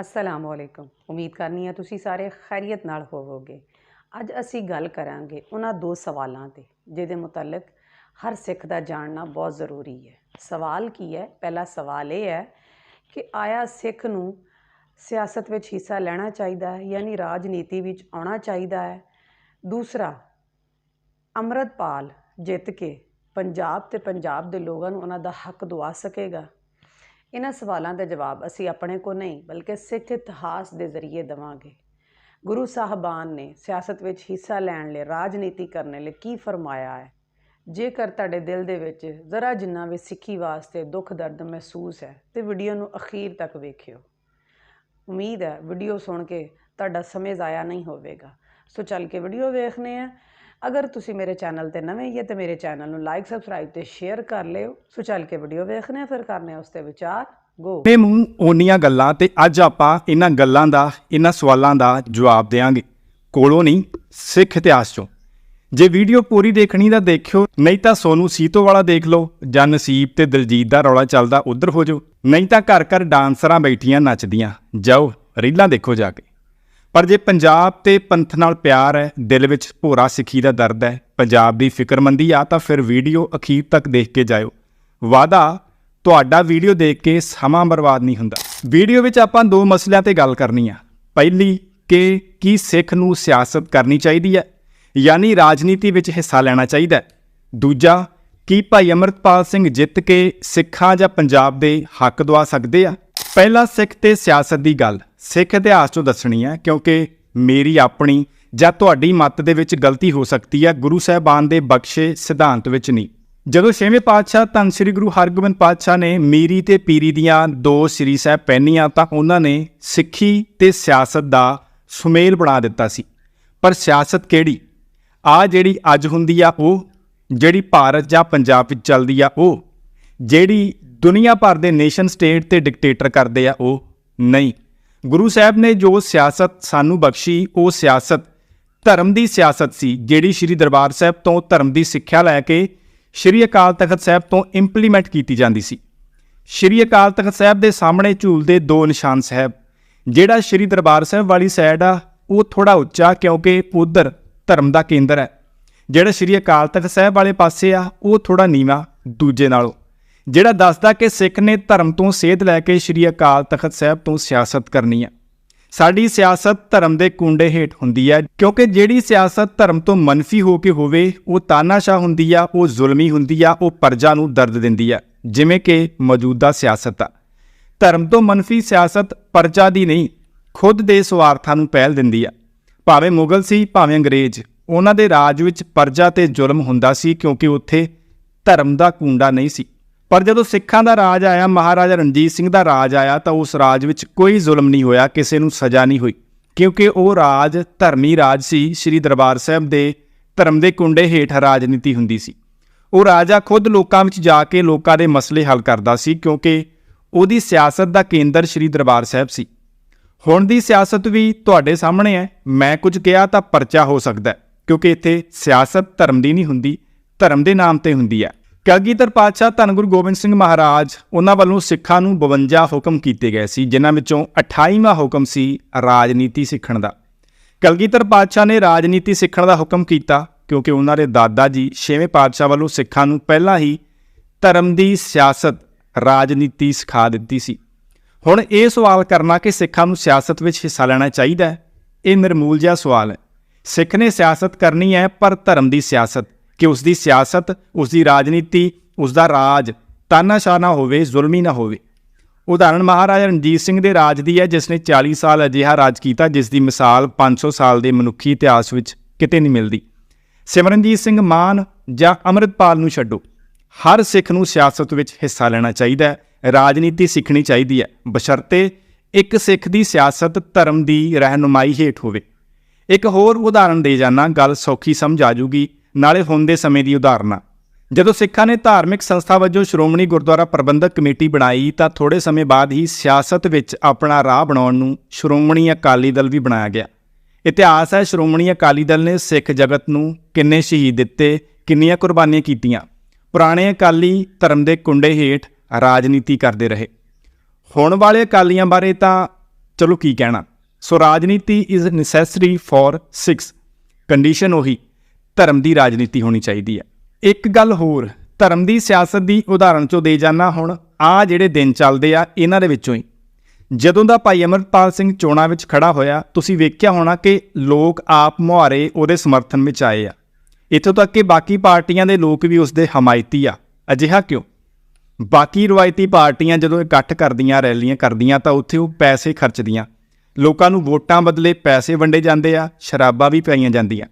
ਅਸਲਾਮ ਵਾਲੇਕੁਮ ਉਮੀਦ ਕਰਨੀ ਹੈ ਤੁਸੀਂ ਸਾਰੇ ਖੈਰੀਅਤ ਨਾਲ ਹੋਵੋਗੇ। ਅੱਜ ਅਸੀਂ ਗੱਲ ਕਰਾਂਗੇ ਉਹਨਾਂ ਦੋ ਸਵਾਲਾਂ ਤੇ, ਜਿਹਦੇ ਮੁਤਲਕ ਹਰ ਸਿੱਖ ਦਾ ਜਾਣਨਾ ਬਹੁਤ ਜ਼ਰੂਰੀ ਹੈ। ਸਵਾਲ ਕੀ ਹੈ? ਪਹਿਲਾ ਸਵਾਲ ਇਹ ਹੈ ਕਿ ਆਇਆ ਸਿੱਖ ਨੂੰ ਸਿਆਸਤ ਵਿੱਚ ਹਿੱਸਾ ਲੈਣਾ ਚਾਹੀਦਾ ਹੈ, ਯਾਨੀ ਰਾਜਨੀਤੀ ਵਿੱਚ ਆਉਣਾ ਚਾਹੀਦਾ ਹੈ। ਦੂਸਰਾ, ਅੰਮ੍ਰਿਤਪਾਲ ਜਿੱਤ ਕੇ ਪੰਜਾਬ ਤੇ ਪੰਜਾਬ ਦੇ ਲੋਕਾਂ ਨੂੰ ਉਹਨਾਂ ਦਾ ਹੱਕ ਦਵਾ ਸਕੇਗਾ। ਇਹਨਾਂ ਸਵਾਲਾਂ ਦੇ ਜਵਾਬ ਅਸੀਂ ਆਪਣੇ ਕੋ ਨਹੀਂ, ਬਲਕਿ ਸਿੱਖ ਇਤਿਹਾਸ ਦੇ ਜ਼ਰੀਏ ਦਵਾਂਗੇ। ਗੁਰੂ ਸਾਹਿਬਾਨ ਨੇ ਸਿਆਸਤ ਵਿੱਚ ਹਿੱਸਾ ਲੈਣ ਲਈ ਰਾਜਨੀਤੀ ਕਰਨ ਲਈ ਕੀ ਫਰਮਾਇਆ ਹੈ? ਜੇਕਰ ਤੁਹਾਡੇ ਦਿਲ ਦੇ ਵਿੱਚ ਜ਼ਰਾ ਜਿੰਨਾ ਵੀ ਸਿੱਖੀ ਵਾਸਤੇ ਦੁੱਖ ਦਰਦ ਮਹਿਸੂਸ ਹੈ, ਤੇ ਵੀਡੀਓ ਨੂੰ ਅਖੀਰ ਤੱਕ ਵੇਖਿਓ। ਉਮੀਦ ਹੈ ਵੀਡੀਓ ਸੁਣ ਕੇ ਤੁਹਾਡਾ ਸਮੇਂ ਜ਼ਾਇਆ ਨਹੀਂ ਹੋਵੇਗਾ। ਸੋ ਚੱਲ ਕੇ ਵੀਡੀਓ ਵੇਖਨੇ ਆ ਅਗਰ ਤੁਸੀਂ ਮੇਰੇ ਚੈਨਲ ਤੇ ਨਵੇਂ ਹੀ ਹੈ ਤੇ ਮੇਰੇ ਚੈਨਲ ਨੂੰ ਲਾਈਕ ਸਬਸਕ੍ਰਾਈਬ ਤੇ ਸ਼ੇਅਰ ਕਰ ਲਿਓ। ਸੋ ਚੱਲ ਕੇ ਵੀਡੀਓ ਵੇਖਨੇ ਆ ਫਿਰ ਕਰਨੇ ਆ ਉਸ ਤੇ ਵਿਚਾਰ। ਗੋ ਨੇ ਮੂੰਹ ਓਨੀਆਂ ਗੱਲਾਂ ਤੇ ਅੱਜ ਆਪਾਂ ਇਹਨਾਂ ਗੱਲਾਂ ਦਾ, ਇਹਨਾਂ ਸਵਾਲਾਂ ਦਾ ਜਵਾਬ ਦੇਵਾਂਗੇ ਕੋਲੋਂ ਨਹੀਂ, ਸਿੱਖ ਇਤਿਹਾਸ ਚੋਂ। ਜੇ ਵੀਡੀਓ ਪੂਰੀ ਦੇਖਣੀ ਤਾਂ ਦੇਖਿਓ, ਨਹੀਂ ਤਾਂ ਸੋਨੂ ਸੀਤੋ ਵਾਲਾ ਦੇਖ ਲਓ, ਜਾਂ ਨਸੀਬ ਤੇ ਦਿਲਜੀਤ ਦਾ ਰੌਲਾ ਚੱਲਦਾ ਉਧਰ ਹੋ ਜਾਓ। ਨਹੀਂ ਤਾਂ ਘਰ ਘਰ ਡਾਂਸਰਾਂ ਬੈਠੀਆਂ ਨੱਚਦੀਆਂ। ਜਾਓ, ਰੀਲਾਂ ਦੇਖੋ ਜਾ ਕੇ। ਪਰ ਜੇ ਪੰਜਾਬ ਤੇ ਪੰਥ ਨਾਲ ਪਿਆਰ ਹੈ, ਦਿਲ ਵਿੱਚ ਭੋਰਾ ਸਿੱਖੀ ਦਾ ਦਰਦ ਹੈ, ਪੰਜਾਬ ਦੀ ਫਿਕਰਮੰਦੀ ਆ, ਤਾਂ ਫਿਰ ਵੀਡੀਓ ਅਖੀਰ ਤੱਕ ਦੇਖ ਕੇ ਜਾਇਓ। ਵਾਦਾ ਤੁਹਾਡਾ ਵੀਡੀਓ ਦੇਖ ਕੇ ਸਮਾਂ ਬਰਬਾਦ ਨਹੀਂ ਹੁੰਦਾ। ਵੀਡੀਓ ਵਿੱਚ ਆਪਾਂ ਦੋ ਮਸਲਿਆਂ ਤੇ ਗੱਲ ਕਰਨੀ ਆ। ਪਹਿਲੀ, ਕਿ ਕੀ ਸਿੱਖ ਨੂੰ ਸਿਆਸਤ ਕਰਨੀ ਚਾਹੀਦੀ ਹੈ, ਯਾਨੀ ਰਾਜਨੀਤੀ ਵਿੱਚ ਹਿੱਸਾ ਲੈਣਾ ਚਾਹੀਦਾ ਹੈ। ਦੂਜਾ, ਕੀ ਭਾਈ ਅਮਰਤਪਾਲ ਸਿੰਘ ਜਿੱਤ ਕੇ ਸਿੱਖਾਂ ਜਾਂ ਪੰਜਾਬ ਦੇ ਹੱਕ ਦਵਾ ਸਕਦੇ ਆ? ਪਹਿਲਾ ਸਿੱਖ ਤੇ ਸਿਆਸਤ ਦੀ ਗੱਲ। ਸਿੱਖ ਇਤਿਹਾਸ ਤੋਂ ਦੱਸਣੀ ਹੈ, ਕਿਉਂਕਿ ਮੇਰੀ ਆਪਣੀ ਜਾਂ ਤੁਹਾਡੀ ਮੱਤ ਦੇ ਵਿੱਚ ਗਲਤੀ ਹੋ ਸਕਦੀ ਹੈ, ਗੁਰੂ ਸਾਹਿਬਾਨ ਦੇ ਬਖਸ਼ੇ ਸਿਧਾਂਤ ਵਿੱਚ ਨਹੀਂ। ਜਦੋਂ ਛੇਵੇਂ ਪਾਤਸ਼ਾਹ ਧੰਨ ਸ੍ਰੀ ਗੁਰੂ ਹਰਗੋਬਿੰਦ ਪਾਤਸ਼ਾਹ ਨੇ ਮੀਰੀ ਤੇ ਪੀਰੀ ਦੀਆਂ ਦੋ ਸ੍ਰੀ ਸਾਹਿਬ ਪਹਿਨੀਆਂ, ਤਾਂ ਉਹਨਾਂ ਨੇ ਸਿੱਖੀ ਤੇ ਸਿਆਸਤ ਦਾ ਸੁਮੇਲ ਬਣਾ ਦਿੱਤਾ ਸੀ। ਪਰ ਸਿਆਸਤ ਕਿਹੜੀ? ਆ ਜਿਹੜੀ ਅੱਜ ਹੁੰਦੀ ਆ ਉਹ, ਜਿਹੜੀ ਭਾਰਤ ਜਾਂ ਪੰਜਾਬ ਵਿੱਚ ਚੱਲਦੀ ਆ ਉਹ, ਜਿਹੜੀ ਦੁਨੀਆ ਭਰ ਦੇ ਨੇਸ਼ਨ ਸਟੇਟ ਤੇ ਡਿਕਟੇਟਰ ਕਰਦੇ ਆ, ਉਹ ਨਹੀਂ। ਗੁਰੂ ਸਾਹਿਬ ਨੇ ਜੋ ਸਿਆਸਤ ਸਾਨੂੰ ਬਖਸ਼ੀ, ਉਹ ਸਿਆਸਤ, ਧਰਮ ਦੀ ਸਿਆਸਤ ਸੀ, ਜਿਹੜੀ ਸ੍ਰੀ ਦਰਬਾਰ ਸਾਹਿਬ ਤੋਂ ਧਰਮ ਦੀ ਸਿੱਖਿਆ ਲੈ ਕੇ ਸ੍ਰੀ ਅਕਾਲ ਤਖਤ ਸਾਹਿਬ ਤੋਂ ਇੰਪਲੀਮੈਂਟ ਕੀਤੀ ਜਾਂਦੀ ਸੀ। ਸ੍ਰੀ ਅਕਾਲ ਤਖਤ ਸਾਹਿਬ ਦੇ ਸਾਹਮਣੇ ਝੂਲਦੇ ਦੋ ਨਿਸ਼ਾਨ ਸਾਹਿਬ, ਜਿਹੜਾ ਸ੍ਰੀ ਦਰਬਾਰ ਸਾਹਿਬ ਵਾਲੀ ਸਾਈਡ ਆ, ਉਹ ਥੋੜਾ ਉੱਚਾ ਕਿਉਂਕਿ ਉਧਰ ਧਰਮ ਦਾ ਕੇਂਦਰ ਹੈ। ਜਿਹੜਾ ਸ੍ਰੀ ਅਕਾਲ ਤਖਤ ਸਾਹਿਬ ਵਾਲੇ ਪਾਸੇ ਆ, ਉਹ ਥੋੜਾ ਨੀਵਾ, ਦੂਜੇ ਨਾਲੋਂ। ਜਿਹੜਾ ਦੱਸਦਾ ਕਿ ਸਿੱਖ ਨੇ ਧਰਮ ਤੋਂ ਸੇਧ ਲੈ ਕੇ ਸ੍ਰੀ ਅਕਾਲ ਤਖਤ ਸਾਹਿਬ ਤੋਂ ਸਿਆਸਤ ਕਰਨੀ ਹੈ ਸਾਡੀ ਸਿਆਸਤ ਧਰਮ ਦੇ ਕੁੰਡੇ ਹੇਠ ਹੁੰਦੀ ਹੈ ਕਿਉਂਕਿ ਜਿਹੜੀ ਸਿਆਸਤ ਧਰਮ ਤੋਂ ਮਨਫੀ ਹੋ ਕੇ ਹੋਵੇ, ਉਹ ਤਾਨਾਸ਼ਾਹ ਹੁੰਦੀ ਆ, ਉਹ ਜ਼ੁਲਮੀ ਹੁੰਦੀ ਆ, ਉਹ ਪਰਜਾ ਨੂੰ ਦਰਦ ਦਿੰਦੀ ਆ, ਜਿਵੇਂ ਕਿ ਮੌਜੂਦਾ ਸਿਆਸਤ ਆ। ਧਰਮ ਤੋਂ ਮਨਫੀ ਸਿਆਸਤ ਪਰਜਾ ਦੀ ਨਹੀਂ, ਖੁਦ ਦੇ ਸਵਾਰਥਾਂ ਨੂੰ ਪਹਿਲ ਦਿੰਦੀ ਆ। ਭਾਵੇਂ ਮੁਗਲ ਸੀ, ਭਾਵੇਂ ਅੰਗਰੇਜ਼, ਉਹਨਾਂ ਦੇ ਰਾਜ ਵਿੱਚ ਪਰਜਾ ਤੇ ਜ਼ੁਲਮ ਹੁੰਦਾ ਸੀ, ਕਿਉਂਕਿ ਉੱਥੇ ਧਰਮ ਦਾ ਕੁੰਡਾ ਨਹੀਂ ਸੀ। ਪਰ ਜਦੋਂ ਸਿੱਖਾਂ ਦਾ ਰਾਜ ਆਇਆ, ਮਹਾਰਾਜਾ ਰਣਜੀਤ ਸਿੰਘ ਦਾ ਰਾਜ ਆਇਆ, ਤਾਂ ਉਸ ਰਾਜ ਵਿੱਚ ਕੋਈ ਜ਼ੁਲਮ ਨਹੀਂ ਹੋਇਆ, ਕਿਸੇ ਨੂੰ ਸਜ਼ਾ ਨਹੀਂ ਹੋਈ। ਕਿਉਂਕਿ ਉਹ ਰਾਜ, ਧਰਮੀ ਰਾਜ ਸੀ, ਸ੍ਰੀ ਦਰਬਾਰ ਸਾਹਿਬ ਦੇ ਧਰਮ ਦੇ ਕੁੰਡੇ ਹੇਠ ਰਾਜਨੀਤੀ ਹੁੰਦੀ ਸੀ। ਉਹ ਰਾਜਾ ਖੁਦ ਲੋਕਾਂ ਵਿੱਚ ਜਾ ਕੇ ਲੋਕਾਂ ਦੇ ਮਸਲੇ ਹੱਲ ਕਰਦਾ ਸੀ, ਕਿਉਂਕਿ ਉਹਦੀ ਸਿਆਸਤ ਦਾ ਕੇਂਦਰ ਸ੍ਰੀ ਦਰਬਾਰ ਸਾਹਿਬ ਸੀ। ਹੁਣ ਦੀ ਸਿਆਸਤ ਵੀ ਤੁਹਾਡੇ ਸਾਹਮਣੇ ਹੈ। ਮੈਂ ਕੁਝ ਕਿਹਾ ਤਾਂ ਪਰਚਾ ਹੋ ਸਕਦਾ ਕਿਉਂਕਿ ਇੱਥੇ ਸਿਆਸਤ ਧਰਮ ਦੀ ਨਹੀਂ ਹੁੰਦੀ, ਧਰਮ ਦੇ ਨਾਮ ਤੇ ਹੁੰਦੀ ਹੈ। ਕਲਗੀਧਰ ਪਾਤਸ਼ਾਹ ਧੰਨ ਗੁਰੂ ਗੋਬਿੰਦ ਸਿੰਘ ਮਹਾਰਾਜ ਉਹਨਾਂ ਵੱਲੋਂ ਸਿੱਖਾਂ ਨੂੰ 52 ਹੁਕਮ ਕੀਤੇ ਗਏ ਸੀ, ਜਿਨ੍ਹਾਂ ਵਿੱਚੋਂ 28ਵਾਂ ਹੁਕਮ ਸੀ ਰਾਜਨੀਤੀ ਸਿੱਖਣ ਦਾ। ਕਲਗੀਧਰ ਪਾਤਸ਼ਾਹ ਨੇ ਰਾਜਨੀਤੀ ਸਿੱਖਣ ਦਾ ਹੁਕਮ ਕੀਤਾ ਕਿਉਂਕਿ ਉਹਨਾਂ ਦੇ ਦਾਦਾ ਜੀ ਛੇਵੇਂ ਪਾਤਸ਼ਾਹ ਵੱਲੋਂ ਸਿੱਖਾਂ ਨੂੰ ਪਹਿਲਾਂ ਹੀ ਧਰਮ ਦੀ ਸਿਆਸਤ, ਰਾਜਨੀਤੀ ਸਿਖਾ ਦਿੱਤੀ ਸੀ। ਹੁਣ ਇਹ ਸਵਾਲ ਕਰਨਾ ਕਿ ਸਿੱਖਾਂ ਨੂੰ ਸਿਆਸਤ ਵਿੱਚ ਹਿੱਸਾ ਲੈਣਾ ਚਾਹੀਦਾ ਹੈ? ਇਹ ਨਿਰਮੂਲ ਜਿਹਾ ਸਵਾਲ ਹੈ। ਸਿੱਖ ਨੇ ਸਿਆਸਤ ਕਰਨੀ ਹੈ, ਪਰ ਧਰਮ ਦੀ ਸਿਆਸਤ ਕਿ ਉਸ ਦੀ ਸਿਆਸਤ ਉਸ ਦੀ ਰਾਜਨੀਤੀ ਉਸ ਦਾ ਰਾਜ ਤਾਨਾਸ਼ਾਹ ਨਾ ਹੋਵੇ, ਜ਼ੁਲਮੀ ਨਾ ਹੋਵੇ। ਉਦਾਹਰਣ ਮਹਾਰਾਜਾ ਰਣਜੀਤ ਸਿੰਘ ਦੇ ਰਾਜ ਦੀ ਹੈ, ਜਿਸ ਨੇ 40 ਸਾਲ ਅਜਿਹਾ ਰਾਜ ਕੀਤਾ, ਜਿਸ ਦੀ ਮਿਸਾਲ 500 ਸਾਲ ਦੇ ਮਨੁੱਖੀ ਇਤਿਹਾਸ ਵਿੱਚ ਕਿਤੇ ਨਹੀਂ ਮਿਲਦੀ। ਸਿਮਰਨਜੀਤ ਸਿੰਘ ਮਾਨ ਜਾਂ ਅੰਮ੍ਰਿਤਪਾਲ ਨੂੰ ਛੱਡੋ। ਹਰ ਸਿੱਖ ਨੂੰ ਸਿਆਸਤ ਵਿੱਚ ਹਿੱਸਾ ਲੈਣਾ ਚਾਹੀਦਾ ਹੈ, ਰਾਜਨੀਤੀ ਸਿੱਖਣੀ ਚਾਹੀਦੀ ਹੈ। ਬਸ਼ਰਤੇ ਇੱਕ ਸਿੱਖ ਦੀ ਸਿਆਸਤ ਧਰਮ ਦੀ ਰਹਿਨੁਮਾਈ ਹੇਠ ਹੋਵੇ। ਇੱਕ ਹੋਰ ਉਦਾਹਰਣ ਦੇ ਜਾਣਾ ਗੱਲ ਸੌਖੀ ਸਮਝ ਆ ਜੂਗੀ। ਨਾਲੇ ਹੁਣ ਦੇ ਸਮੇਂ ਦੀ ਉਦਾਹਰਨਾਂ ਜਦੋਂ ਸਿੱਖਾਂ ਨੇ ਧਾਰਮਿਕ ਸੰਸਥਾ ਵਜੋਂ ਸ਼੍ਰੋਮਣੀ ਗੁਰਦੁਆਰਾ ਪ੍ਰਬੰਧਕ ਕਮੇਟੀ ਬਣਾਈ, ਤਾਂ ਥੋੜੇ ਸਮੇਂ ਬਾਅਦ ਹੀ ਸਿਆਸਤ ਵਿੱਚ ਆਪਣਾ ਰਾਹ ਬਣਾਉਣ ਨੂੰ ਸ਼੍ਰੋਮਣੀ ਅਕਾਲੀ ਦਲ ਵੀ ਬਣਾਇਆ ਗਿਆ। ਇਤਿਹਾਸ ਹੈ, ਸ਼੍ਰੋਮਣੀ ਅਕਾਲੀ ਦਲ ਨੇ ਸਿੱਖ ਜਗਤ ਨੂੰ ਕਿੰਨੇ ਸ਼ਹੀਦ ਦਿੱਤੇ, ਕਿੰਨੀਆਂ ਕੁਰਬਾਨੀਆਂ ਕੀਤੀਆਂ। ਪੁਰਾਣੇ ਅਕਾਲੀ ਧਰਮ ਦੇ ਕੁੰਡੇ ਹੇਠ ਰਾਜਨੀਤੀ ਕਰਦੇ ਰਹੇ। ਹੁਣ ਵਾਲੇ ਅਕਾਲੀਆਂ ਬਾਰੇ ਤਾਂ ਚਲੋ ਕੀ ਕਹਿਣਾ। ਸੋ ਰਾਜਨੀਤੀ ਇਜ਼ ਨੈਸੈਸਰੀ ਫॉर 6 ਕੰਡੀਸ਼ਨ ਉਹੀ। ਧਰਮ ਦੀ ਰਾਜਨੀਤੀ ਹੋਣੀ ਚਾਹੀਦੀ ਹੈ। ਇੱਕ ਗੱਲ ਹੋਰ, ਧਰਮ ਦੀ ਸਿਆਸਤ ਦੀ ਉਦਾਹਰਣ ਚੋਂ ਦੇ ਜਾਣਾ ਹੁਣ, ਆ ਜਿਹੜੇ ਦਿਨ ਚੱਲਦੇ ਆ, ਇਹਨਾਂ ਦੇ ਵਿੱਚੋਂ ਹੀ। ਜਦੋਂ ਦਾ ਭਾਈ ਅਮਰਪਾਲ ਸਿੰਘ ਚੋਣਾਂ ਵਿੱਚ ਖੜਾ ਹੋਇਆ, ਤੁਸੀਂ ਵੇਖਿਆ ਹੋਣਾ ਕਿ ਲੋਕ ਆਪ ਮੁਹਾਰੇ ਉਹਦੇ ਸਮਰਥਨ ਵਿੱਚ ਆਏ ਆ। ਇੱਥੋਂ ਤੱਕ ਕਿ ਬਾਕੀ ਪਾਰਟੀਆਂ ਦੇ ਲੋਕ ਵੀ ਉਸ ਦੇ ਹਮਾਇਤੀ ਆ। ਅਜਿਹਾ ਕਿਉਂ? ਬਾਕੀ ਰਵਾਇਤੀ ਪਾਰਟੀਆਂ ਜਦੋਂ ਇਕੱਠ ਕਰਦੀਆਂ, ਰੈਲੀਆਂ ਕਰਦੀਆਂ, ਤਾਂ ਉੱਥੇ ਉਹ ਪੈਸੇ ਖਰਚਦੀਆਂ। ਲੋਕਾਂ ਨੂੰ ਵੋਟਾਂ ਬਦਲੇ ਪੈਸੇ ਵੰਡੇ ਜਾਂਦੇ ਆ, ਸ਼ਰਾਬਾਂ ਵੀ ਪਾਈਆਂ ਜਾਂਦੀਆਂ।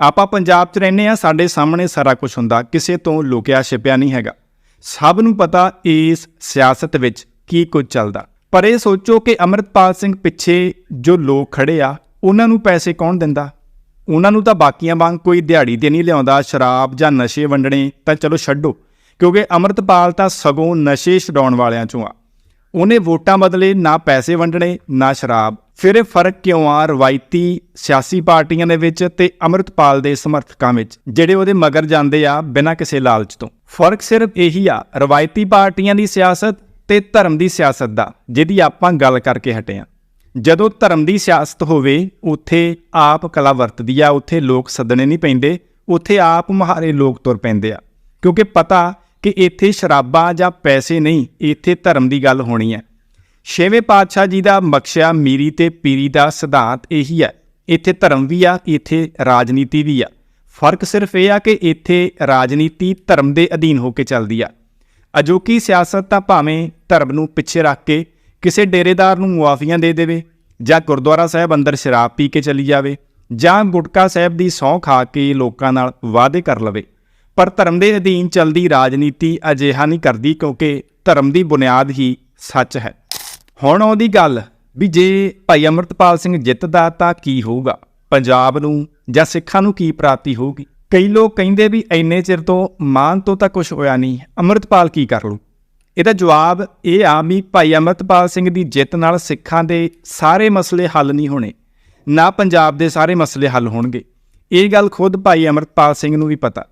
ਆਪਾਂ ਪੰਜਾਬ 'ਚ ਰਹਿੰਦੇ ਆ ਸਾਡੇ ਸਾਹਮਣੇ ਸਾਰਾ ਕੁਝ ਹੁੰਦਾ, ਕਿਸੇ ਤੋਂ ਲੁਕਿਆ ਛਿਪਿਆ ਨਹੀਂ ਹੈਗਾ। ਸਭ ਨੂੰ ਪਤਾ ਇਸ ਸਿਆਸਤ ਵਿੱਚ ਕੀ ਕੁਝ ਚੱਲਦਾ। ਪਰ ਇਹ ਸੋਚੋ ਕਿ ਅਮਰਤਪਾਲ ਸਿੰਘ ਪਿੱਛੇ ਜੋ ਲੋਕ ਖੜੇ ਆ, ਉਹਨਾਂ ਨੂੰ ਪੈਸੇ ਕੌਣ ਦਿੰਦਾ? ਉਹਨਾਂ ਨੂੰ ਤਾਂ ਬਾਕੀਆਂ ਵਾਂਗ ਕੋਈ ਦਿਹਾੜੀ ਤੇ ਨਹੀਂ ਲਿਆਉਂਦਾ, ਸ਼ਰਾਬ ਜਾਂ ਨਸ਼ੇ ਵੰਡਣੇ ਤਾਂ ਚਲੋ ਛੱਡੋ, ਕਿਉਂਕਿ ਅਮਰਤਪਾਲ ਤਾਂ ਸਗੋਂ ਨਸ਼ੇ ਛਡਾਉਣ ਵਾਲਿਆਂ ਚੋਂ ਆ। ਉਹਨੇ ਵੋਟਾਂ ਬਦਲੇ ਨਾ ਪੈਸੇ ਵੰਡਣੇ, ਨਾ ਸ਼ਰਾਬ ਫਿਰ ਇਹ ਫ਼ਰਕ ਕਿਉਂ ਆ ਰਵਾਇਤੀ ਸਿਆਸੀ ਪਾਰਟੀਆਂ ਦੇ ਵਿੱਚ ਤੇ ਅਮਰਤਪਾਲ ਦੇ ਸਮਰਥਕਾਂ ਵਿੱਚ, ਜਿਹੜੇ ਉਹਦੇ ਮਗਰ ਜਾਂਦੇ ਆ ਬਿਨਾਂ ਕਿਸੇ ਲਾਲਚ ਤੋਂ? ਫ਼ਰਕ ਸਿਰਫ ਇਹੀ ਆ, ਰਵਾਇਤੀ ਪਾਰਟੀਆਂ ਦੀ ਸਿਆਸਤ ਤੇ ਧਰਮ ਦੀ ਸਿਆਸਤ ਦਾ, ਜਿਹਦੀ ਆਪਾਂ ਗੱਲ ਕਰਕੇ ਹਟੇ ਆ। ਜਦੋਂ ਧਰਮ ਦੀ ਸਿਆਸਤ ਹੋਵੇ, ਉੱਥੇ ਆਪ ਕਲਾ ਵਰਤਦੀ ਆ, ਉੱਥੇ ਲੋਕ ਸੱਦਣੇ ਨਹੀਂ ਪੈਂਦੇ, ਉੱਥੇ ਆਪ ਮਹਾਰੇ ਲੋਕ ਤੁਰ ਪੈਂਦੇ ਆ। ਕਿਉਂਕਿ ਪਤਾ ਕਿ ਇੱਥੇ ਸ਼ਰਾਬਾਂ ਜਾਂ ਪੈਸੇ ਨਹੀਂ, ਇੱਥੇ ਧਰਮ ਦੀ ਗੱਲ ਹੋਣੀ ਹੈ ਛੇਵੇਂ ਪਾਤਸ਼ਾਹ ਜੀ ਦਾ ਬਖਸ਼ਿਆ ਮੀਰੀ ਤੇ ਪੀਰੀ ਦਾ ਸਿਧਾਂਤ ਇਹੀ ਹੈ। ਇੱਥੇ ਧਰਮ ਵੀ ਆ, ਇੱਥੇ ਰਾਜਨੀਤੀ ਵੀ ਆ। ਫ਼ਰਕ ਸਿਰਫ ਇਹ ਆ ਕਿ ਇੱਥੇ ਰਾਜਨੀਤੀ ਧਰਮ ਦੇ ਅਧੀਨ ਹੋ ਕੇ ਚੱਲਦੀ ਆ। ਅਜੋਕੀ ਸਿਆਸਤ ਤਾਂ ਭਾਵੇਂ ਧਰਮ ਨੂੰ ਪਿੱਛੇ ਰੱਖ ਕੇ ਕਿਸੇ ਡੇਰੇਦਾਰ ਨੂੰ ਮੁਆਫੀਆਂ ਦੇ ਦੇਵੇ ਜਾਂ ਗੁਰਦੁਆਰਾ ਸਾਹਿਬ ਅੰਦਰ ਸ਼ਰਾਬ ਪੀ ਕੇ ਚਲੀ ਜਾਵੇ ਜਾਂ ਗੁਟਕਾ ਸਾਹਿਬ ਦੀ ਸਹੁੰ ਖਾ ਕੇ ਲੋਕਾਂ ਨਾਲ ਵਾਅਦੇ ਕਰ ਲਵੇ। ਪਰ ਧਰਮ ਦੇ ਅਧੀਨ ਚੱਲਦੀ ਰਾਜਨੀਤੀ ਅਜਿਹਾ ਨਹੀਂ ਕਰਦੀ ਕਿਉਂਕਿ ਧਰਮ ਦੀ ਬੁਨਿਆਦ ਹੀ ਸੱਚ ਹੈ। ਹੁਣ ਆਉਂਦੀ ਗੱਲ ਵੀ ਜੇ ਭਾਈ ਅਮਰਤਪਾਲ ਸਿੰਘ ਜਿੱਤਦਾ ਤਾਂ ਕੀ ਹੋਊਗਾ? ਪੰਜਾਬ ਨੂੰ ਜਾਂ ਸਿੱਖਾਂ ਨੂੰ ਕੀ ਪ੍ਰਾਪਤੀ ਹੋਊਗੀ? ਕਈ ਲੋਕ ਕਹਿੰਦੇ ਵੀ ਇੰਨੇ ਚਿਰ ਤੋਂ ਮਾਨ ਤੋਂ ਤਾਂ ਕੁਝ ਹੋਇਆ ਨਹੀਂ। ਅਮਰਤਪਾਲ ਕੀ ਕਰ ਲੂ ਇਹਦਾ ਜਵਾਬ ਇਹ ਆ ਵੀ ਭਾਈ ਅਮਰਤਪਾਲ ਸਿੰਘ ਦੀ ਜਿੱਤ ਨਾਲ ਸਿੱਖਾਂ ਦੇ ਸਾਰੇ ਮਸਲੇ ਹੱਲ ਨਹੀਂ ਹੋਣੇ। ਨਾ ਪੰਜਾਬ ਦੇ ਸਾਰੇ ਮਸਲੇ ਹੱਲ ਹੋਣਗੇ। ਇਹ ਗੱਲ ਖੁਦ ਭਾਈ ਅਮਰਤਪਾਲ ਸਿੰਘ ਨੂੰ ਵੀ ਪਤਾ।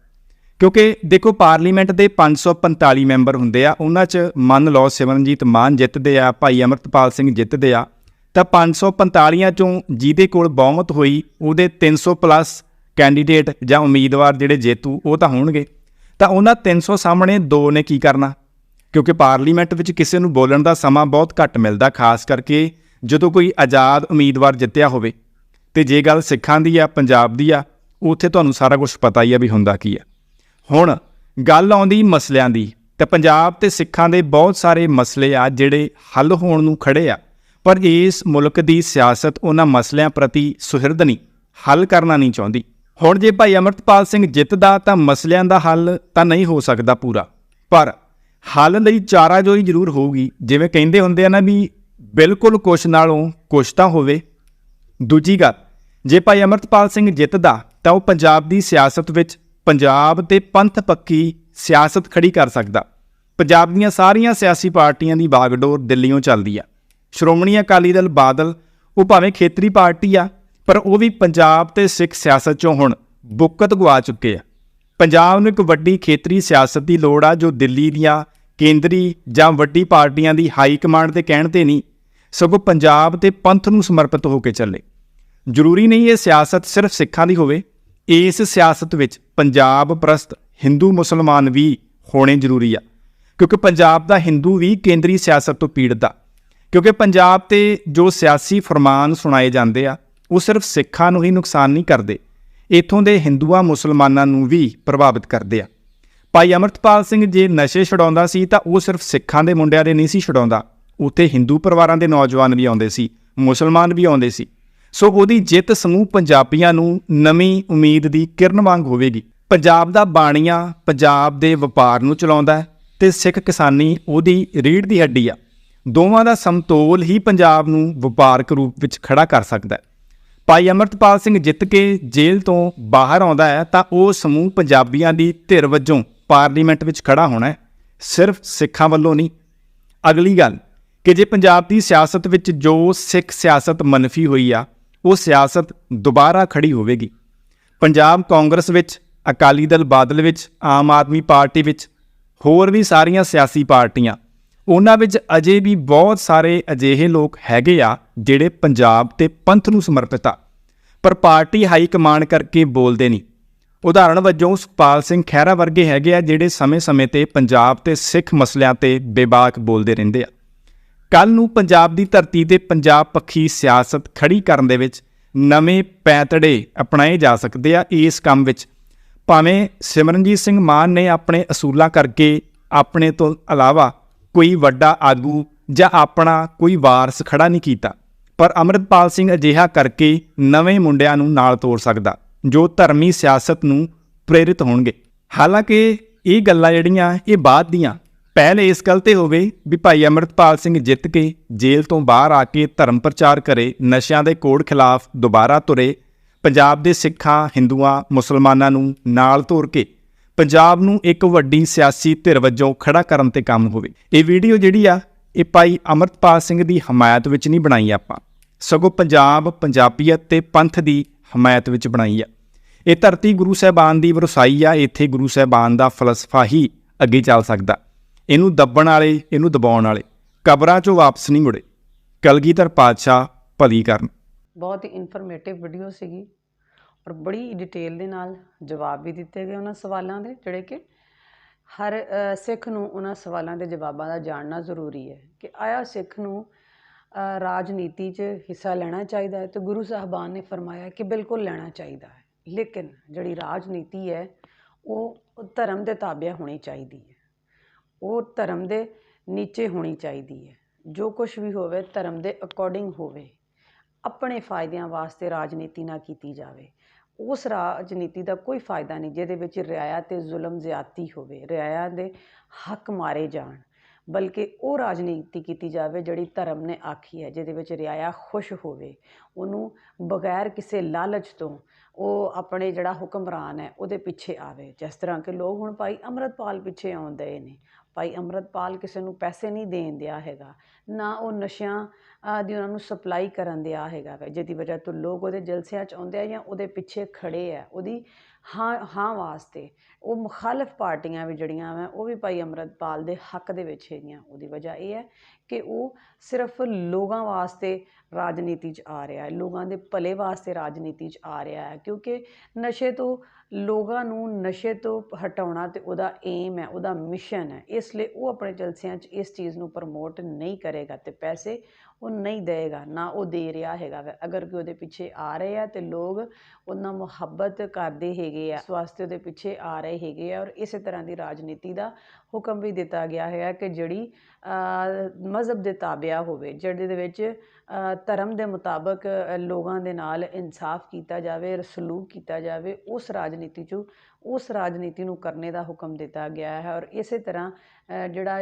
ਕਿਉਂਕਿ ਦੇਖੋ ਪਾਰਲੀਮੈਂਟ ਦੇ 545 ਮੈਂਬਰ ਹੁੰਦੇ ਆ, ਉਹਨਾਂ 'ਚ ਮੰਨ ਲਓ ਸਿਮਰਨਜੀਤ ਮਾਨ ਜਿੱਤਦੇ ਆ, ਭਾਈ ਅਮਰਤਪਾਲ ਸਿੰਘ ਜਿੱਤਦੇ ਆ, ਤਾਂ 545 ਚੋਂ ਜਿਹਦੇ ਕੋਲ ਬਹੁਮਤ ਹੋਈ, ਉਹਦੇ 300 ਪਲੱਸ ਕੈਂਡੀਡੇਟ ਜਾਂ ਉਮੀਦਵਾਰ ਜਿਹੜੇ ਜੇਤੂ, ਉਹ ਤਾਂ ਹੋਣਗੇ। ਤਾਂ ਉਹਨਾਂ 300 ਸਾਹਮਣੇ ਦੋ ਨੇ ਕੀ ਕਰਨਾ? ਕਿਉਂਕਿ ਪਾਰਲੀਮੈਂਟ ਵਿੱਚ ਕਿਸੇ ਨੂੰ ਬੋਲਣ ਦਾ ਸਮਾਂ ਬਹੁਤ ਘੱਟ ਮਿਲਦਾ, ਖਾਸ ਕਰਕੇ ਜਦੋਂ ਕੋਈ ਆਜ਼ਾਦ ਉਮੀਦਵਾਰ ਜਿੱਤਿਆ ਹੋਵੇ। ਤੇ ਜੇ ਗੱਲ ਸਿੱਖਾਂ ਦੀ ਆ, ਪੰਜਾਬ ਦੀ ਆ, ਉੱਥੇ ਤੁਹਾਨੂੰ ਸਾਰਾ ਕੁਝ ਪਤਾ ਹੀ ਆ ਵੀ ਹੁੰਦਾ ਕੀ ਆ। ਹੁਣ ਗੱਲ ਆਉਂਦੀ ਮਸਲਿਆਂ ਦੀ, ਤੇ ਪੰਜਾਬ ਤੇ ਸਿੱਖਾਂ ਦੇ ਬਹੁਤ ਸਾਰੇ ਮਸਲੇ ਆ ਜਿਹੜੇ ਹੱਲ ਹੋਣ ਨੂੰ ਖੜੇ ਆ। ਪਰ ਇਸ ਮੁਲਕ ਦੀ ਸਿਆਸਤ ਉਹਨਾਂ ਮਸਲਿਆਂ ਪ੍ਰਤੀ ਸੁਹਿਰਦ ਨਹੀਂ, ਹੱਲ ਕਰਨਾ ਨਹੀਂ ਚਾਹੁੰਦੀ। ਹੁਣ ਜੇ ਭਾਈ ਅਮਰਤਪਾਲ ਸਿੰਘ ਜਿੱਤਦਾ ਤਾਂ ਮਸਲਿਆਂ ਦਾ ਹੱਲ ਤਾਂ ਨਹੀਂ ਹੋ ਸਕਦਾ ਪੂਰਾ। ਪਰ ਹੱਲ ਲਈ ਚਾਰਾ ਚਾਰਾਜੋਈ ਜ਼ਰੂਰ ਹੋਊਗੀ, ਜਿਵੇਂ ਕਹਿੰਦੇ ਹੁੰਦੇ ਆ ਨਾ ਵੀ ਬਿਲਕੁਲ ਕੁਛ ਨਾਲੋਂ ਕੁਛ ਤਾਂ ਹੋਵੇ। ਦੂਜੀ ਗੱਲ, ਜੇ ਭਾਈ ਅਮਰਤਪਾਲ ਸਿੰਘ ਜਿੱਤਦਾ ਤਾਂ ਉਹ ਪੰਜਾਬ ਦੀ ਸਿਆਸਤ ਵਿੱਚ ਪੰਜਾਬ ਤੇ ਪੰਥ ਪੱਕੀ ਸਿਆਸਤ ਖੜੀ ਕਰ ਸਕਦਾ। ਪੰਜਾਬ ਦੀਆਂ ਸਾਰੀਆਂ ਸਿਆਸੀ ਪਾਰਟੀਆਂ ਦੀ ਬਾਗਡੋਰ ਦਿੱਲੀੋਂ ਚੱਲਦੀ ਆ। ਸ਼੍ਰੋਮਣੀ ਅਕਾਲੀ ਦਲ ਬਾਦਲ, ਉਹ ਭਾਵੇਂ ਖੇਤਰੀ ਪਾਰਟੀ ਆ, ਪਰ ਉਹ ਵੀ ਪੰਜਾਬ ਤੇ ਸਿੱਖ ਸਿਆਸਤ ਚੋਂ ਹੁਣ ਬੁੱਕਤ ਗਵਾ ਚੁੱਕੇ ਆ। ਪੰਜਾਬ ਨੂੰ ਇੱਕ ਵੱਡੀ ਖੇਤਰੀ ਸਿਆਸਤ ਦੀ ਲੋੜ ਆ, ਜੋ ਦਿੱਲੀ ਦੀਆਂ ਕੇਂਦਰੀ ਜਾਂ ਵੱਡੀ ਪਾਰਟੀਆਂ ਦੀ ਹਾਈ ਕਮਾਂਡ ਦੇ ਕਹਿਣ ਤੇ ਨਹੀਂ, ਸਗੋਂ ਪੰਜਾਬ ਤੇ ਪੰਥ ਨੂੰ ਸਮਰਪਿਤ ਹੋ ਕੇ ਚੱਲੇ। ਜ਼ਰੂਰੀ ਨਹੀਂ ਇਹ ਸਿਆਸਤ ਸਿਰਫ ਸਿੱਖਾਂ ਦੀ ਹੋਵੇ ਇਸ ਸਿਆਸਤ ਵਿੱਚ ਪੰਜਾਬ ਪ੍ਰਸਤ ਹਿੰਦੂ ਮੁਸਲਮਾਨ ਵੀ ਹੋਣੇ ਜ਼ਰੂਰੀ ਆ। ਕਿਉਂਕਿ ਪੰਜਾਬ ਦਾ ਹਿੰਦੂ ਵੀ ਕੇਂਦਰੀ ਸਿਆਸਤ ਤੋਂ ਪੀੜਤ ਆ। ਕਿਉਂਕਿ ਪੰਜਾਬ ਤੇ ਜੋ ਸਿਆਸੀ ਫਰਮਾਨ ਸੁਣਾਏ ਜਾਂਦੇ ਆ, ਉਹ ਸਿਰਫ ਸਿੱਖਾਂ ਨੂੰ ਹੀ ਨੁਕਸਾਨ ਨਹੀਂ ਕਰਦੇ, ਇਥੋਂ ਦੇ ਹਿੰਦੂਆਂ ਮੁਸਲਮਾਨਾਂ ਨੂੰ ਵੀ ਪ੍ਰਭਾਵਿਤ ਕਰਦੇ ਆ। ਭਾਈ ਅਮਰਤਪਾਲ ਸਿੰਘ ਜੇ ਨਸ਼ੇ ਛਡਾਉਂਦਾ ਸੀ ਤਾਂ ਉਹ ਸਿਰਫ ਸਿੱਖਾਂ ਦੇ ਮੁੰਡਿਆਂ ਦੇ ਨਹੀਂ ਸੀ ਛਡਾਉਂਦਾ, ਉੱਥੇ ਹਿੰਦੂ ਪਰਿਵਾਰਾਂ ਦੇ ਨੌਜਵਾਨ ਵੀ ਆਉਂਦੇ ਸੀ, ਮੁਸਲਮਾਨ ਵੀ ਆਉਂਦੇ ਸੀ। ਸੋ ਉਹਦੀ ਜਿੱਤ ਸਮੂਹ ਪੰਜਾਬੀਆਂ ਨੂੰ ਨਵੀਂ ਉਮੀਦ ਦੀ ਕਿਰਨ ਵਾਂਗ ਹੋਵੇਗੀ। ਪੰਜਾਬ ਦਾ ਬਾਣੀਆਂ ਪੰਜਾਬ ਦੇ ਵਪਾਰ ਨੂੰ ਚਲਾਉਂਦਾ ਹੈ ਤੇ ਸਿੱਖ ਕਿਸਾਨੀ ਉਹਦੀ ਰੀੜ ਦੀ ਹੱਡੀ ਆ। ਦੋਵਾਂ ਦਾ ਸਮਤੋਲ ਹੀ ਪੰਜਾਬ ਨੂੰ ਵਪਾਰਕ ਰੂਪ ਵਿੱਚ ਖੜਾ ਕਰ ਸਕਦਾ ਹੈ। ਭਾਈ ਅਮਰਤਪਾਲ ਸਿੰਘ ਜਿੱਤ ਕੇ ਜੇਲ੍ਹ ਤੋਂ ਬਾਹਰ ਆਉਂਦਾ ਹੈ ਤਾਂ ਉਹ ਸਮੂਹ ਪੰਜਾਬੀਆਂ ਦੀ ਧਿਰ ਵਜੋਂ ਪਾਰਲੀਮੈਂਟ ਵਿੱਚ ਖੜਾ ਹੋਣਾ ਹੈ। ਸਿਰਫ ਸਿੱਖਾਂ ਵੱਲੋਂ ਨਹੀਂ। ਅਗਲੀ ਗੱਲ, ਕਿ ਜੇ ਪੰਜਾਬ ਦੀ ਸਿਆਸਤ ਵਿੱਚ ਜੋ ਸਿੱਖ ਸਿਆਸਤ ਮਨਫੀ ਹੋਈ ਆ ਉਹ ਸਿਆਸਤ ਦੁਬਾਰਾ ਖੜੀ ਹੋਵੇਗੀ। ਪੰਜਾਬ ਕਾਂਗਰਸ ਵਿੱਚ, ਅਕਾਲੀ ਦਲ ਬਾਦਲ ਵਿੱਚ, ਆਮ ਆਦਮੀ ਪਾਰਟੀ ਵਿੱਚ, ਹੋਰ ਵੀ ਸਾਰੀਆਂ ਸਿਆਸੀ ਪਾਰਟੀਆਂ। ਉਹਨਾਂ ਵਿੱਚ ਅਜੇ ਵੀ ਬਹੁਤ ਸਾਰੇ ਅਜਿਹੇ ਲੋਕ ਹੈਗੇ ਆ ਜਿਹੜੇ ਪੰਜਾਬ ਤੇ ਪੰਥ ਨੂੰ ਸਮਰਪਿਤ ਆ। ਪਰ ਪਾਰਟੀ ਹਾਈ ਕਮਾਂਡ ਕਰਕੇ ਬੋਲਦੇ ਨਹੀਂ। ਉਦਾਹਰਣ ਵਜੋਂ ਸੁਖਪਾਲ ਸਿੰਘ ਖਹਿਰਾ ਵਰਗੇ ਹੈਗੇ ਆ ਜਿਹੜੇ ਸਮੇਂ-ਸਮੇਂ ਤੇ ਪੰਜਾਬ ਤੇ ਸਿੱਖ ਮਸਲਿਆਂ ਤੇ ਬੇਬਾਕ ਬੋਲਦੇ ਰਹਿੰਦੇ ਆ। ਕੱਲ ਨੂੰ ਪੰਜਾਬ ਦੀ ਧਰਤੀ ਤੇ ਪੰਜਾਬ ਪੱਖੀ ਸਿਆਸਤ ਖੜੀ ਕਰਨ ਦੇ ਵਿੱਚ ਨਵੇਂ ਪੈਂਤੜੇ ਅਪਣਾਏ ਜਾ ਸਕਦੇ ਆ ਇਸ ਕੰਮ ਵਿੱਚ। ਭਾਵੇਂ ਸਿਮਰਨਜੀਤ ਸਿੰਘ ਮਾਨ ਨੇ ਆਪਣੇ ਅਸੂਲਾਂ ਕਰਕੇ ਆਪਣੇ ਤੋਂ ਇਲਾਵਾ ਕੋਈ ਵੱਡਾ ਆਗੂ ਜਾਂ ਆਪਣਾ ਕੋਈ ਵਾਰਸ ਖੜਾ ਨਹੀਂ ਕੀਤਾ, ਪਰ ਅਮਰਿਤਪਾਲ ਸਿੰਘ ਅਜਿਹਾ ਕਰਕੇ ਨਵੇਂ ਮੁੰਡਿਆਂ ਨੂੰ ਨਾਲ ਤੋੜ ਸਕਦਾ, ਜੋ ਧਰਮੀ ਸਿਆਸਤ ਨੂੰ ਪ੍ਰੇਰਿਤ ਹੋਣਗੇ। ਹਾਲਾਂਕਿ ਇਹ ਗੱਲਾਂ ਜਿਹੜੀਆਂ ਇਹ ਬਾਅਦ ਦੀਆਂ ਪਹਿਲ ਇਸ ਗੱਲ ਤੇ ਹੋਵੇ ਵੀ ਭਾਈ ਅਮਰਿਤਪਾਲ ਸਿੰਘ ਜਿੱਤ ਕੇ ਜੇਲ੍ਹ ਤੋਂ ਬਾਹਰ ਆ ਕੇ ਧਰਮ ਪ੍ਰਚਾਰ ਕਰੇ, ਨਸ਼ਿਆਂ ਦੇ ਕੋੜ ਖਿਲਾਫ ਦੁਬਾਰਾ ਤੁਰੇ, ਪੰਜਾਬ ਦੇ ਸਿੱਖਾਂ, ਹਿੰਦੂਆਂ, ਮੁਸਲਮਾਨਾਂ ਨੂੰ ਨਾਲ ਤੋਰ ਕੇ ਪੰਜਾਬ ਨੂੰ ਇੱਕ ਵੱਡੀ ਸਿਆਸੀ ਧਿਰ ਵਜੋਂ ਖੜਾ ਕਰਨ ਤੇ ਕੰਮ ਹੋਵੇ। ਇਹ ਵੀਡੀਓ ਜਿਹੜੀ ਆ, ਇਹ ਭਾਈ ਅਮਰਤਪਾਲ ਸਿੰਘ ਦੀ ਹਮਾਇਤ ਵਿੱਚ ਨਹੀਂ ਬਣਾਈ ਆਪਾਂ। ਸਗੋਂ ਪੰਜਾਬ, ਪੰਜਾਬੀਅਤ ਤੇ ਪੰਥ ਦੀ ਹਮਾਇਤ ਵਿੱਚ ਬਣਾਈ ਆ। ਇਹ ਧਰਤੀ ਗੁਰੂ ਸਾਹਿਬਾਨ ਦੀ ਵਰਸਾਈ ਆ, ਇੱਥੇ ਗੁਰੂ ਸਾਹਿਬਾਨ ਦਾ ਫਲਸਫਾ ਹੀ ਅੱਗੇ ਚੱਲ ਸਕਦਾ। ਇਹਨੂੰ ਦੱਬਣ ਵਾਲੇ, ਇਹਨੂੰ ਦਬਾਉਣ ਵਾਲੇ। ਕਬਰਾਂ 'ਚੋਂ ਵਾਪਸ ਨਹੀਂ ਮੁੜੇ। ਕਲਗੀਧਰ ਪਾਤਸ਼ਾਹ ਭਲੀ ਕਰਨ। ਬਹੁਤ ਹੀ ਇਨਫੋਰਮੇਟਿਵ ਵੀਡੀਓ ਸੀਗੀ ਔਰ ਬੜੀ ਡਿਟੇਲ ਦੇ ਨਾਲ ਜਵਾਬ ਵੀ ਦਿੱਤੇ ਗਏ ਉਹਨਾਂ ਸਵਾਲਾਂ ਦੇ, ਜਿਹੜੇ ਕਿ ਹਰ ਸਿੱਖ ਨੂੰ ਉਹਨਾਂ ਸਵਾਲਾਂ ਦੇ ਜਵਾਬਾਂ ਦਾ ਜਾਣਨਾ ਜ਼ਰੂਰੀ ਹੈ ਕਿ ਆਇਆ ਸਿੱਖ ਨੂੰ ਰਾਜਨੀਤੀ 'ਚ ਹਿੱਸਾ ਲੈਣਾ ਚਾਹੀਦਾ ਹੈ ਤੇ ਗੁਰੂ ਸਾਹਿਬਾਨ ਨੇ ਫਰਮਾਇਆ ਕਿ ਬਿਲਕੁਲ ਲੈਣਾ ਚਾਹੀਦਾ ਹੈ। ਲੇਕਿਨ ਜਿਹੜੀ ਰਾਜਨੀਤੀ ਹੈ, ਉਹ ਧਰਮ ਦੇ ਤਾਬਿਆ ਹੋਣੀ ਚਾਹੀਦੀ ਹੈ। ਉਹ ਧਰਮ ਦੇ ਨੀਚੇ ਹੋਣੀ ਚਾਹੀਦੀ ਹੈ। ਜੋ ਕੁਛ ਵੀ ਹੋਵੇ, ਧਰਮ ਦੇ ਅਕੋਰਡਿੰਗ ਹੋਵੇ, ਆਪਣੇ ਫਾਇਦਿਆਂ ਵਾਸਤੇ ਰਾਜਨੀਤੀ ਨਾ ਕੀਤੀ ਜਾਵੇ। ਉਸ ਰਾਜਨੀਤੀ ਦਾ ਕੋਈ ਫਾਇਦਾ ਨਹੀਂ ਜਿਹਦੇ ਵਿੱਚ ਰਿਆਇਆ ਅਤੇ ਜ਼ੁਲਮ ਜ਼ਿਆਦਤੀ ਹੋਵੇ, ਰਿਆਇਆ ਦੇ ਹੱਕ ਮਾਰੇ ਜਾਣ। ਬਲਕਿ ਉਹ ਰਾਜਨੀਤੀ ਕੀਤੀ ਜਾਵੇ ਜਿਹੜੀ ਧਰਮ ਨੇ ਆਖੀ ਹੈ, ਜਿਹਦੇ ਵਿੱਚ ਰਿਆਇਆ ਖੁਸ਼ ਹੋਵੇ। ਉਹਨੂੰ ਬਗੈਰ ਕਿਸੇ ਲਾਲਚ ਤੋਂ ਉਹ ਆਪਣੇ ਜਿਹੜਾ ਹੁਕਮਰਾਨ ਹੈ, ਉਹਦੇ ਪਿੱਛੇ ਆਵੇ। ਜਿਸ ਤਰ੍ਹਾਂ ਕਿ ਲੋਕ ਹੁਣ ਭਾਈ ਅੰਮ੍ਰਿਤਪਾਲ ਪਿੱਛੇ ਆਉਂਦੇ ਨੇ। ਭਾਈ ਅੰਮ੍ਰਿਤਪਾਲ ਕਿਸੇ ਨੂੰ ਪੈਸੇ ਨਹੀਂ ਦੇਣ ਦਿਆ ਹੈਗਾ ਨਾ ਉਹ ਨਸ਼ਿਆਂ ਦੀ ਉਹਨਾਂ ਨੂੰ ਸਪਲਾਈ ਕਰਨ ਦਿਆ ਹੈਗਾ ਵਾ, ਜਿਹਦੀ ਵਜ੍ਹਾ ਤੋਂ ਲੋਕ ਉਹਦੇ ਜਲਸਿਆਂ 'ਚ ਆਉਂਦੇ ਆ ਜਾਂ ਉਹਦੇ ਪਿੱਛੇ ਖੜ੍ਹੇ ਆ ਉਹਦੀ ਹਾਂ ਹਾਂ ਵਾਸਤੇ। ਉਹ ਮੁਖਾਲਫ ਪਾਰਟੀਆਂ ਵੀ ਜਿਹੜੀਆਂ ਵਾ, ਉਹ ਵੀ ਭਾਈ ਅੰਮ੍ਰਿਤਪਾਲ ਦੇ ਹੱਕ ਦੇ ਵਿੱਚ ਹੈਗੀਆਂ। ਉਹਦੀ ਵਜ੍ਹਾ ਇਹ ਹੈ ਕਿ ਉਹ ਸਿਰਫ ਲੋਕਾਂ ਵਾਸਤੇ ਰਾਜਨੀਤੀ 'ਚ ਆ ਰਿਹਾ ਹੈ। ਲੋਕਾਂ ਦੇ ਭਲੇ ਵਾਸਤੇ ਰਾਜਨੀਤੀ 'ਚ ਆ ਰਿਹਾ ਹੈ। ਕਿਉਂਕਿ ਨਸ਼ੇ ਤੋਂ, ਲੋਕਾਂ ਨੂੰ ਨਸ਼ੇ ਤੋਂ ਹਟਾਉਣਾ ਤੇ ਉਹਦਾ ਏਮ ਹੈ, ਉਹਦਾ ਮਿਸ਼ਨ ਹੈ। ਇਸ ਲਈ ਉਹ ਆਪਣੇ ਜਲਸਿਆਂ 'ਚ ਇਸ ਚੀਜ਼ ਨੂੰ ਪ੍ਰਮੋਟ ਨਹੀਂ ਕਰੇਗਾ ਤੇ ਪੈਸੇ ਉਹ ਨਹੀਂ ਦੇਗਾ, ਨਾ ਉਹ ਦੇ ਰਿਹਾ ਹੈਗਾ ਵਾ ਅਗਰ ਕਿ ਉਹਦੇ ਪਿੱਛੇ ਆ ਰਹੇ ਆ ਤੇ ਲੋਕ ਉਹਨਾਂ ਮੁਹੱਬਤ ਕਰਦੇ ਹੈਗੇ ਆ ਇਸ ਵਾਸਤੇ ਉਹਦੇ ਪਿੱਛੇ ਆ ਰਹੇ ਹੈਗੇ ਆ ਔਰ ਇਸੇ ਤਰ੍ਹਾਂ ਦੀ ਰਾਜਨੀਤੀ ਦਾ ਹੁਕਮ ਵੀ ਦਿੱਤਾ ਗਿਆ ਹੈ ਕਿ ਜਿਹੜੀ ਮਜ਼ਹਬ ਦੇ ਤਾਬਿਆ ਹੋਵੇ ਜਿਹਦੇ ਦੇ ਵਿੱਚ ਧਰਮ ਦੇ ਮੁਤਾਬਕ ਲੋਕਾਂ ਦੇ ਨਾਲ ਇਨਸਾਫ ਕੀਤਾ ਜਾਵੇ ਸਲੂਕ ਕੀਤਾ ਜਾਵੇ, ਉਸ ਰਾਜਨੀਤੀ 'ਚੋਂ ਉਸ ਰਾਜਨੀਤੀ ਨੂੰ ਕਰਨੇ ਦਾ ਹੁਕਮ ਦਿੱਤਾ ਗਿਆ ਹੈ ਔਰ ਇਸੇ ਤਰ੍ਹਾਂ ਜਿਹੜਾ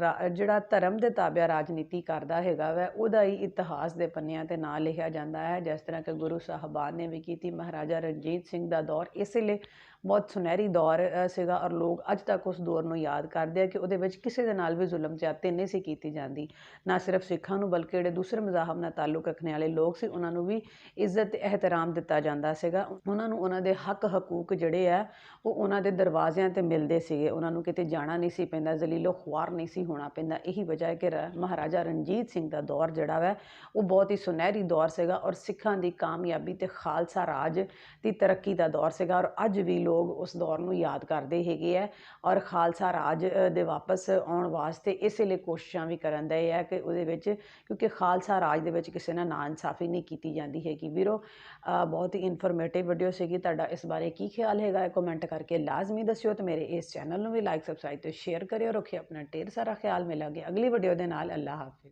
ਰਾ- ਜਿਹੜਾ ਧਰਮ ਦੇ ਤਾਬਿਆ ਰਾਜਨੀਤੀ ਕਰਦਾ ਹੈਗਾ ਵੈ, ਉਹਦਾ ਹੀ ਇਤਿਹਾਸ ਦੇ ਪੰਨਿਆਂ ਤੇ ਨਾਂ ਲਿਖਿਆ ਜਾਂਦਾ ਹੈ। ਜਿਸ ਤਰ੍ਹਾਂ ਕਿ ਗੁਰੂ ਸਾਹਿਬਾਨ ਨੇ ਵੀ ਕੀਤੀ, ਮਹਾਰਾਜਾ ਰਣਜੀਤ ਸਿੰਘ ਦਾ ਦੌਰ, ਇਸੇ ਲਈ ਬਹੁਤ ਸੁਨਹਿਰੀ ਦੌਰ ਸੀਗਾ ਔਰ ਲੋਕ ਅੱਜ ਤੱਕ ਉਸ ਦੌਰ ਨੂੰ ਯਾਦ ਕਰਦੇ ਆ ਕਿ ਉਹਦੇ ਵਿੱਚ ਕਿਸੇ ਦੇ ਨਾਲ ਵੀ ਜ਼ੁਲਮ ਜ਼ਿਆਦਤੀ ਨਹੀਂ ਸੀ ਕੀਤੀ ਜਾਂਦੀ। ਨਾ ਸਿਰਫ ਸਿੱਖਾਂ ਨੂੰ ਬਲਕਿ ਜਿਹੜੇ ਦੂਸਰੇ ਮਜ਼ਾਹਬ ਨਾਲ ਤਾਲੁਕ ਰੱਖਣ ਵਾਲੇ ਲੋਕ ਸੀ, ਉਹਨਾਂ ਨੂੰ ਵੀ ਇੱਜ਼ਤ ਤੇ ਇਹਤਰਾਮ ਦਿੱਤਾ ਜਾਂਦਾ ਸੀਗਾ। ਉਹਨਾਂ ਨੂੰ ਉਹਨਾਂ ਦੇ ਹੱਕ, ਹਕੂਕ ਜਿਹੜੇ ਆ, ਉਹ ਉਹਨਾਂ ਦੇ ਦਰਵਾਜ਼ਿਆਂ ਤੇ ਮਿਲਦੇ ਸੀਗੇ। ਉਹਨਾਂ ਨੂੰ ਕਿਤੇ ਜਾਣਾ ਨਹੀਂ ਸੀ ਪੈਂਦਾ ਜ਼ਲੀਲੋ ਖੁਆਰ ਨਹੀਂ ਸੀ ਹੋਣਾ ਪੈਂਦਾ। ਇਹੀ ਵਜ੍ਹਾ ਹੈ ਕਿ ਰ- ਮਹਾਰਾਜਾ ਰਣਜੀਤ ਸਿੰਘ ਦਾ ਦੌਰ ਜਿਹੜਾ ਵੈ, ਉਹ ਬਹੁਤ ਹੀ ਸੁਨਹਿਰੀ ਦੌਰ ਸੀਗਾ ਔਰ ਸਿੱਖਾਂ ਦੀ ਕਾਮਯਾਬੀ ਤੇ ਖਾਲਸਾ ਰਾਜ ਦੀ ਤਰੱਕੀ ਦਾ ਦੌਰ ਸੀਗਾ। ਔਰ ਅੱਜ ਵੀ ਲੋਕ ਉਸ ਦੌਰ ਨੂੰ ਯਾਦ ਕਰਦੇ ਹੈਗੇ ਆ ਔਰ ਖਾਲਸਾ ਰਾਜ ਦੇ ਵਾਪਸ ਆਉਣ ਵਾਸਤੇ ਇਸੇ ਲਈ ਕੋਸ਼ਿਸ਼ਾਂ ਵੀ ਕਰਨ ਦੇ ਆ ਕਿ ਉਹਦੇ ਵਿੱਚ, ਕਿਉਂਕਿ ਖਾਲਸਾ ਰਾਜ ਦੇ ਵਿੱਚ ਕਿਸੇ ਨਾਲ ਨਾ ਇਨਸਾਫੀ ਨਹੀਂ ਕੀਤੀ ਜਾਂਦੀ ਹੈਗੀ। ਵੀਰੋ ਬਹੁਤ ਹੀ ਇਨਫੋਰਮੇਟਿਵ ਵੀਡੀਓ ਸੀਗੀ। ਤੁਹਾਡਾ ਇਸ ਬਾਰੇ ਕੀ ਖਿਆਲ ਹੈਗਾ ਕਮੈਂਟ ਕਰਕੇ ਲਾਜ਼ਮੀ ਦੱਸਿਓ ਤੇ ਮੇਰੇ ਇਸ ਚੈਨਲ ਨੂੰ ਵੀ ਲਾਈਕ ਸਬਸਕ੍ਰਾਈਬ ਤੇ ਸ਼ੇਅਰ ਕਰਿਓ। ਰੱਖਿਓ ਆਪਣਾ ਢੇਰ ਸਾਰਾ ਖਿਆਲ ਮਿਲਾਂਗੇ ਅਗਲੀ ਵੀਡੀਓ ਦੇ ਨਾਲ। ਅੱਲਾ ਹਾਫਿਜ਼।